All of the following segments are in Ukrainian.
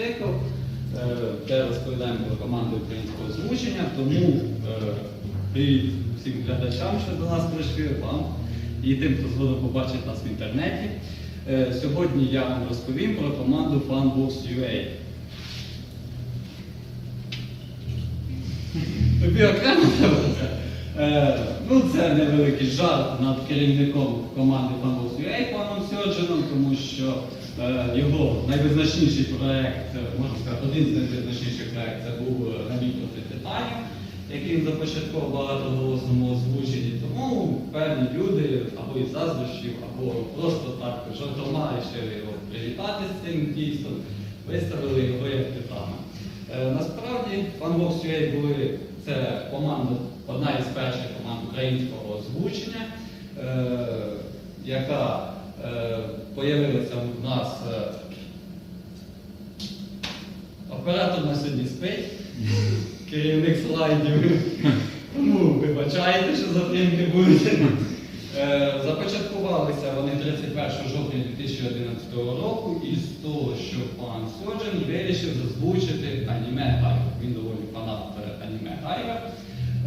цикл, е, де розповідаємо про команду українського озвучення. Тому е, привіт всім глядачам, що до нас прийшли, вам і тим, хто згодом побачить нас в інтернеті. Е, Сьогодні я вам розповім про команду FunBox.ua. Тобі окремо треба ну, це невеликий жарт над керівником команди FunBox.ua паном Сьоджином, тому що е, його найвизначніший проект, е, можна сказати, один з найвизначніших проєктів це був е, набій проти титанів, який він започаткував багатоголосному озвученні. Тому певні люди або із заздрощів, або просто так жартома рішили його привітати з цим дійством, виставили його як титана. Насправді FunBox.ua були це команда, одна із перших команд українського озвучення, яка появилася в нас. е, Оператор на сьогодні спить, керівник слайдів. Тому вибачайте, що затримки будуть. Е, Започаткувалися вони 31 жовтня 2011 року із того, що пан Сьоджин вирішив озвучити аніме Гайвер. Він доволі фанат е, аніме Гайвер.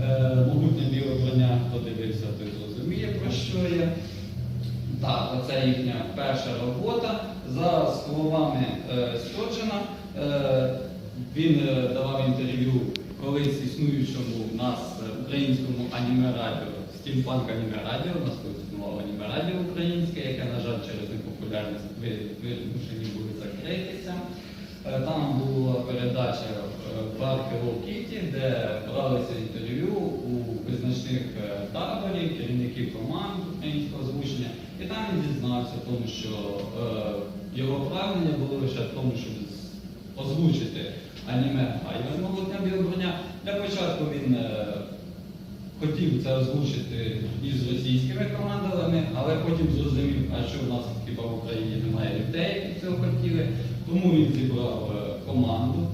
Е, Могутнє біле броня, хто дивився, той зрозуміє, про що є. Їхня перша робота. За словами е, Сьоджина, е, він е, давав інтерв'ю колись існуючому в нас українському аніме-радіо, Стімпанк аніме-радіо, у нас існувало аніме-радіо українське, яке, на жаль, через непопулярність вимушені були закритися. Там була передача е, Бар де бралися інтерв'ю у визначних таборів, керівників команд українського озвучення. Він дізнався в тому, що е, його прагнення було лише в тому, щоб озвучити аніме Айвер Молодня Білоброня. Для початку він е, хотів це озвучити із російськими командами, але потім зрозумів, а що в нас хіба в Україні немає людей, які цього хотіли. Тому він зібрав е, команду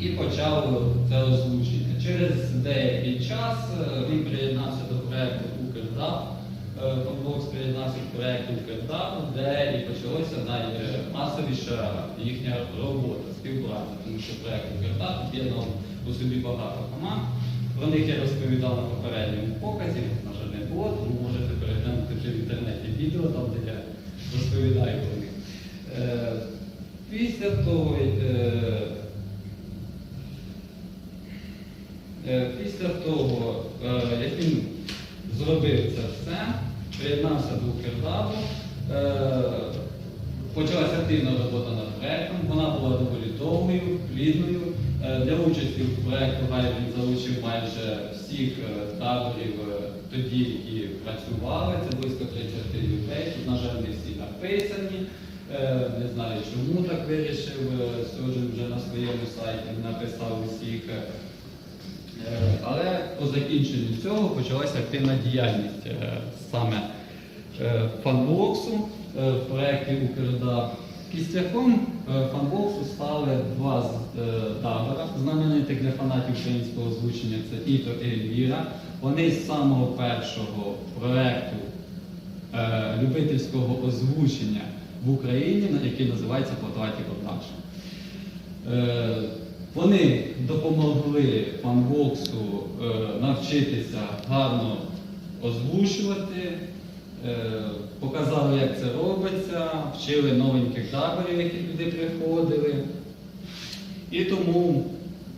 і почав це озвучення. Через деякий час е, він приєднався до проєкту Укрдав. Фонбокс приєднався до проєкту Укрдав, де і почалася наймасовіша їхня робота, співпраця, тому що проєкт Укрдав об'єднав у собі багато команд. Про них я розповідав на попередньому показі, на жаль, не було, тому можете переглянути вже в інтернеті відео, там де я розповідаю про них. Е, Після того, е, е, після того, е, як він зробив це все, приєднався до Укрдаву, е, почалася активна робота над проєктом, вона була доволі довгою, плідною. Е, Для участі в проєкту Гай він залучив майже всіх е, таборів тоді, які працювали, це близько 30 людей, тут, на жаль, не всі написані. Не знаю, чому так вирішив. Сьогодні вже на своєму сайті написав усіх. Е, Але по закінченню цього почалася активна діяльність е, саме е, фанбоксу в проєкті Укрдав. Кістяком фанбоксу стали два з- табора, знаменитих для фанатів українського озвучення це Іто і Ельвіра. Вони з самого першого проєкту любительського озвучення в Україні, який називається Потраті Продакшн. Вони допомогли фанбоксу е, навчитися гарно озвучувати, е, показали, як це робиться, вчили новеньких таборів, які туди приходили. І тому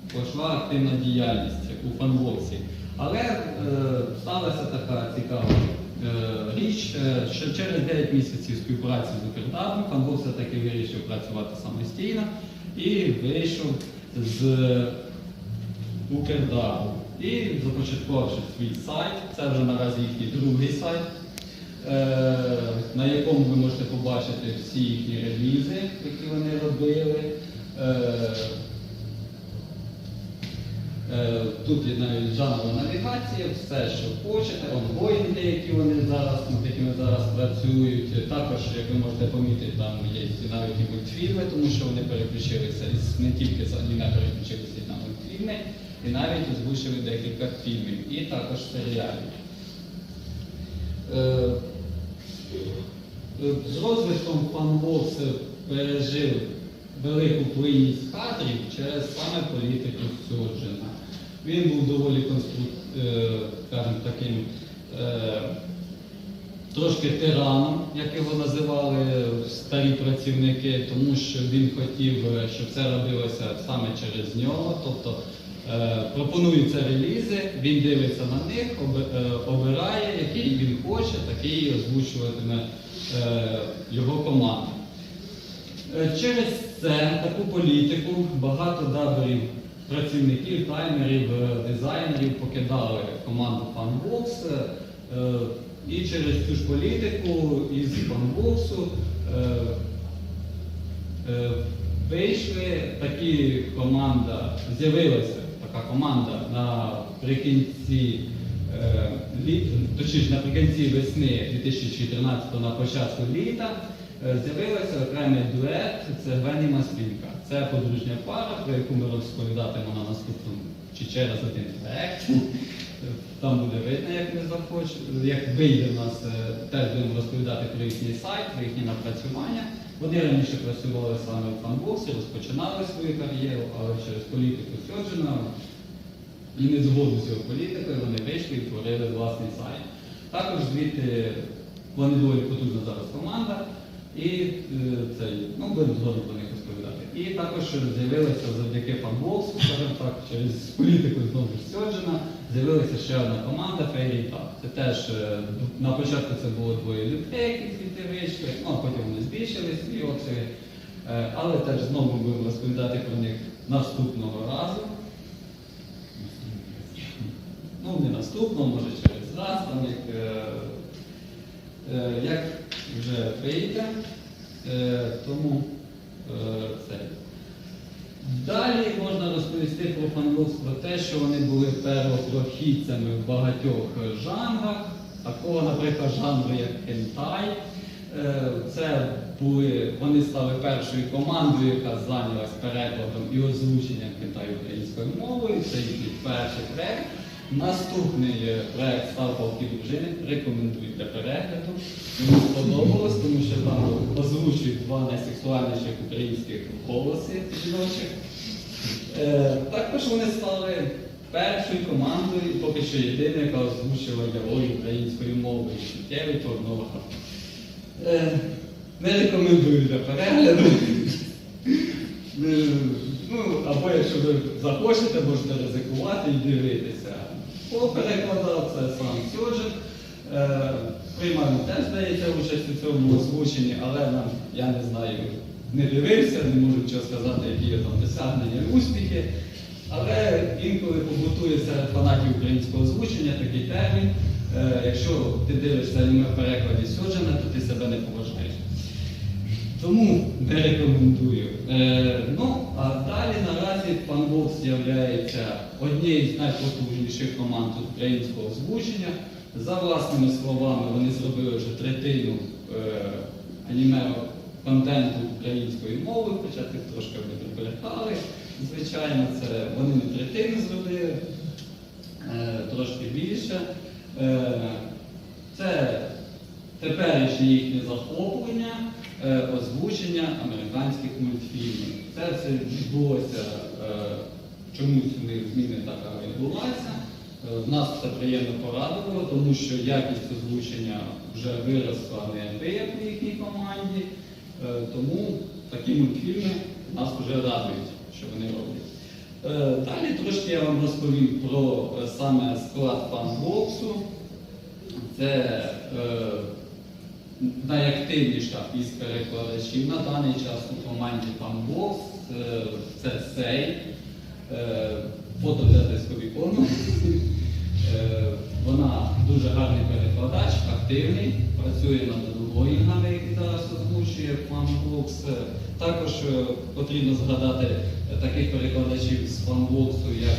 пішла активна діяльність у фанбоксі. Але е, сталася така цікава річ, що через 9 місяців співпраці з Укртабом фанбокс все-таки вирішив працювати самостійно і вийшов з Укрдабу. І започаткувавши свій сайт, це вже наразі їхній другий сайт, е, на якому ви можете побачити всі їхні релізи, які вони робили. Е, Тут є навіть жанрова навігація, все, що хочете, онгоїнги, які вони зараз, над якими зараз працюють. Також, як ви можете помітити, там є навіть і мультфільми, тому що вони переключилися не тільки з аніме переключилися і на мультфільми, і навіть озвучили декілька фільмів, і також серіалів. Е, е, З розвитком фанбокс пережив велику плинність кадрів через саме політику Сьоджина. Він був доволі е, скажімо, таким е, трошки тираном, як його називали старі працівники, тому що він хотів, е, щоб це робилося саме через нього. Тобто пропонуються релізи, він дивиться на них, об- обирає, який він хоче, такий озвучуватиме його команда. Через це таку політику багато даберів, працівників, таймерів, е, дизайнерів покидали команду Funbox. е, І через цю ж політику із Funbox е, вийшли такі команда, з'явилася така команда наприкінці, точніше наприкінці весни 2014 на початку літа. З'явився окремий дует, це Гвені Маслінка. Це подружня пара, про яку ми розповідатимо на наступному чи через один проект. Там буде видно, як ми захочемо, як вийде в нас, е, теж будемо розповідати про їхній сайт, про їхні напрацювання. Вони раніше працювали саме в фанбоксі, розпочинали свою кар'єру, але через політику Сьоджина і не згоду з його політикою вони вийшли і створили власний сайт. Також звідти вони доволі потужна зараз команда. І е, цей, ну, будемо згодом про них розповідати. І також з'явилася завдяки фанбоксу, скажімо так, через політику знову Сьоджина, з'явилася ще одна команда Fairy Tag. Це теж е, на початку це було двоє людей, які звідти вийшли, ну а потім вони збільшили свої обсяги. Е, Але теж знову будемо розповідати про них наступного разу. Ну, не наступного, може через раз, там як, е, е, як вже вийде. Е, тому це. Далі можна розповісти про фанбокс про те, що вони були первопрохідцями в багатьох жанрах, такого, наприклад, жанру як хентай. Е, Це були, вони стали першою командою, яка зайнялась перекладом і озвученням хентай українською мовою. Це їхній перший проект. Наступний е, проект став «Палки дружини. Рекомендую для перегляду. Мені сподобалось, тому що там озвучують два найсексуальніших українських голоси жіночих. Е, також вони стали першою командою, поки що єдиною, яка озвучила явою українською мовою Шуттєвий Торнова. Е, не рекомендую для перегляду. Е, ну, або якщо ви захочете, можете ризикувати і дивитися. Хто перекладав сам Сьоджик. Е, приймав теж здається участь у цьому озвученні, але нам, я не знаю, не дивився, не можу чого сказати, які є там досягнення успіхи. Але інколи побутує серед фанатів українського озвучення такий термін. Е, якщо ти дивишся аніме в перекладі Сьоджина, то ти себе не поважаєш. Тому не рекомендую. Е, ну, а далі наразі Фанбокс з'являється однією з найпотужніших команд українського озвучення. За власними словами, вони зробили вже третину е, аніме контенту українською мовою, хоча тих трошки ми перебрехали. Звичайно, це вони не третину зробили, е, трошки більше. Е, це теперішнє їхнє захоплення, озвучення американських мультфільмів. Це все відбулося, е, чомусь у них зміни така відбулася. Е, Нас це приємно порадувало, тому що якість озвучення вже виросла неабияк в їхній команді. Е, Тому такі мультфільми нас вже радують, що вони роблять. Е, Далі трошки я вам розповім про е, саме склад фанбоксу. Це е, найактивніша із перекладачів на даний час у команді Фанбокс. Е, це Сей, е, фото для дисковікону. Е, Вона дуже гарний перекладач, активний, працює над логінгами, які зараз озвучує Фанбокс. Також е, потрібно згадати е, таких перекладачів з Фанбоксу, як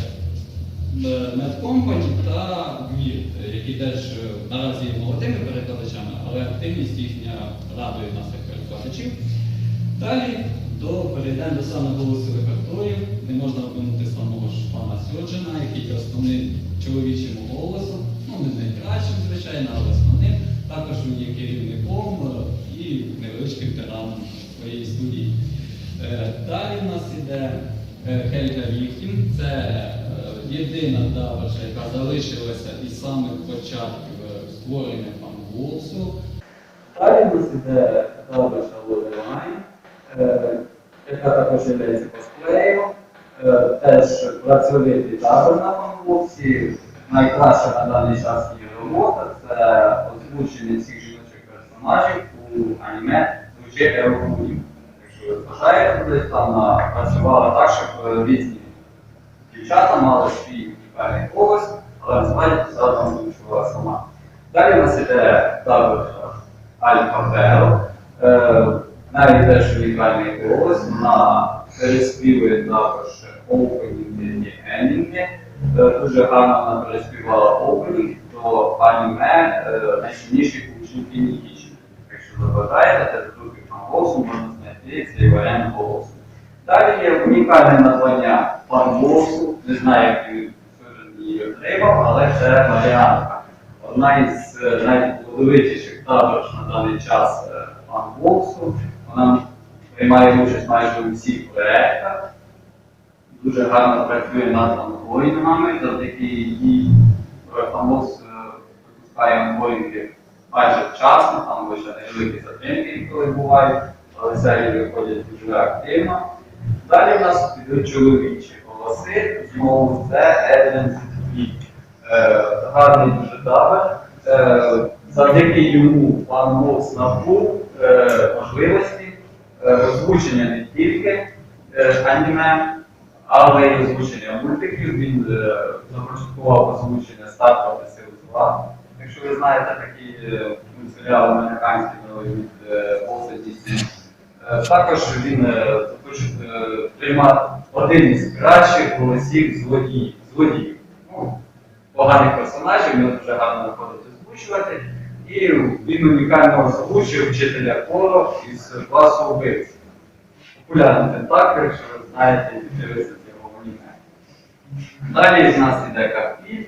Медкомпані та ГВІР, які теж е, наразі є молодими перекладачами, але активність їхня радує як перекладачів. Далі до, перейдемо до саме голосу репертуарів. Не можна обминути самого ж пана Сьоджина, який є основним чоловічим голосом. Ну, не найкращим, звичайно, але основним. Також він є керівником е, і невеличким тираном своєї студії. Е, Далі в нас іде е, Хельга Віхтім. Це єдина даваша, яка залишилася із самих початків створення фанголсу. Далі в нас іде даваша Лодерайн, яка також є косплеєм. Е, Теж працьовитий табор на фанголсі. Найкраща на даний час її робота це озвучення всіх жіночих персонажів у аніме звучить Еокунів. Якщо ви бажаєте кудись там працювала так, щоб е, різні дівчата мали свій унікальний голос, але насправді посаду там звучувала сама. Далі у нас іде також Альфа. Е, Навіть теж унікальний голос, вона переспівує також опенінги і ендінги. Е, Дуже гарно вона переспівала опенінг до аніме найсильніших учнів Нікічі. Якщо ви бажаєте, то тут голосу можна знайти цей варіант голосу. Далі є унікальне названня панголосу, не знаю, як він її отримав, але це Маріанка. Одна із е, найплодовитіших також на даний час е, панголосу. Вона приймає участь майже у всіх проєктах. Дуже гарно працює над ангоїнгами, завдяки їй Фамос випускає ангоїнги майже вчасно, там лише невеликі затримки, коли бувають, але серії виходять дуже активно. Далі в нас підуть чоловічі голоси, знову це Едрен Зітві. Гарний дуже табор. Е, Завдяки йому пан Мовс набув е, можливості е, озвучення не тільки е, аніме, але й озвучення мультиків. Він е, започаткував озвучення Стар проти Сил. Якщо ви знаєте такі е, мультсеріали американські нові від е, Е, Також він е, е, приймав один із кращих голосів злодіїв. злодіїв. Ну, поганих персонажів, його дуже гарно виходить озвучувати. І він унікально озвучив вчителя Коро із класу вбивців. Популярний тентакл, якщо ви знаєте, і дивитися його аніме. Далі з нас іде Капі.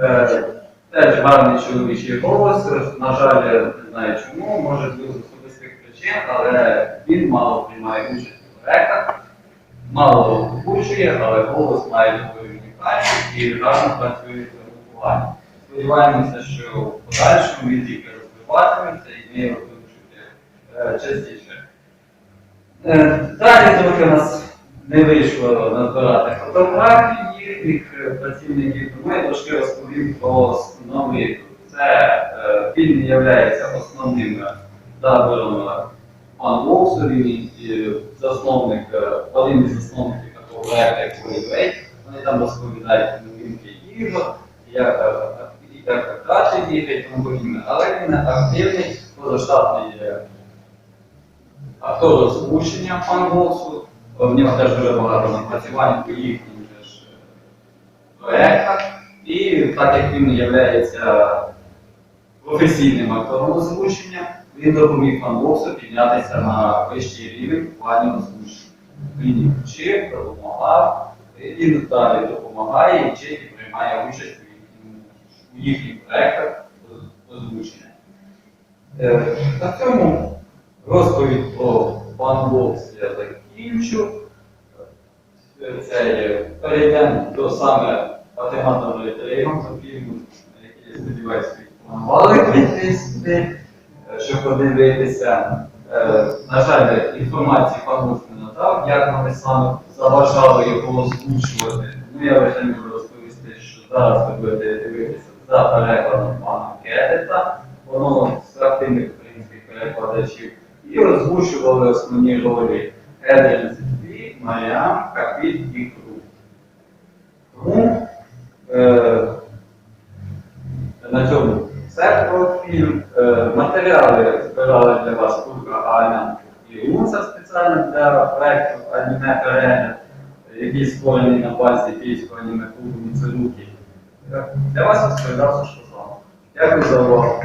Е, Теж гарний чоловічий голос. На жаль, я не знаю чому, може з особистих причин, але він мало приймає участь у проектах, мало озвучує, але голос має свою унікальність і гарно працює в. Сподіваємося, що в подальшому він тільки розвиватиметься і ми його будемо чути е, частіше. Е, Далі трохи нас не вийшло назбирати фотографії їхніх е, працівників, тому я трошки розповім про основний. Це не є основним табором пан Волсу, він засновник, один із засновників такого проекту, як. Вони там розповідають новинки ігор, як, е, тому подібне. Але він активний, позаштатний актор озвучення пан Голосу. В нього теж дуже багато напрацювань по ж е, проєктах. І так як він є професійним актором озвучення, він допоміг пан Голосу піднятися на вищий рівень в плані озвучення. Він їх вчив, допомагав, і далі допомагає, і вчить і приймає участь у їхніх проєктах оз- озвучення. Е, На цьому розповідь про банбокс я закінчу. Е, Це перейдемо до саме фільму, на який я сподіваюся, ви планували прийти сюди, е, щоб подивитися. На жаль, інформації пан Бокс не надав, як вони саме заважали його озвучувати. Тому я лише можу розповісти, що зараз ви будете дивитися за перекладом пана Кедета, воно з активних українських перекладачів, і озвучували основні ролі Едрен Зітві, Маріам, Капіт і Кру. Тому е, на цьому все про фільм. Е, матеріали збирали для вас Турка Аня і Лунца спеціально для проєкту аніме перегляд, який створений на базі київського аніме клубу Міцелуки. Для вас розповідав з вами. Дякую за увагу.